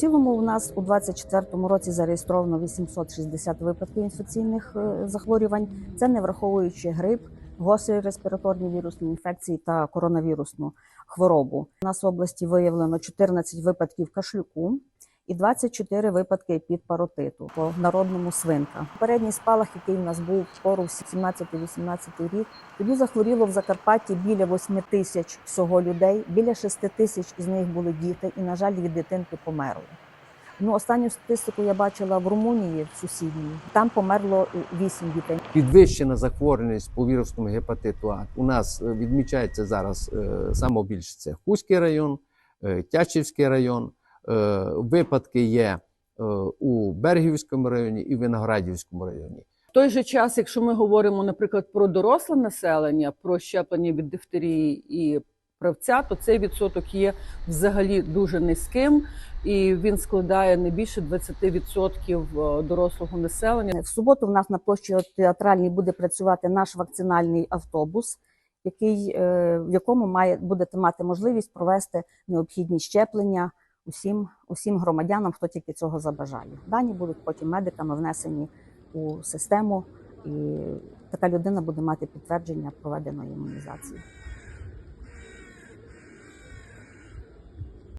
цілому у нас у 2024 році зареєстровано 860 випадків інфекційних е, захворювань. Це не враховуючи грип, гострі респіраторні вірусні інфекції та коронавірусну хворобу. У нас в області виявлено 14 випадків кашлюку. І 24 випадки підпаротиту по народному свинка. Передній спалах, який у нас був пору 17-18 рік, тоді захворіло в Закарпатті біля 8 тисяч всього людей. Біля 6 тисяч із них були діти, і, на жаль, від дитинки померли. Ну, останню статистику я бачила в Румунії, в сусідній. Там померло 8 дітей. Підвищена захворюваність по вірусному гепатиту А. У нас е, відмічається зараз е, саме це Хуський район, е, Тячівський район. Е, Випадки є е, у Бергівському районі і Виноградівському районі. В той же час, якщо ми говоримо, наприклад, про доросле населення, про щеплення від дифтерії і правця, то цей відсоток є взагалі дуже низьким, і він складає не більше 20% дорослого населення. В суботу в нас на площі театральній буде працювати наш вакцинальний автобус, який, е, в якому має будете мати можливість провести необхідні щеплення усім, усім громадянам, хто тільки цього забажає. Дані будуть потім медиками внесені у систему, і така людина буде мати підтвердження проведеної імунізації.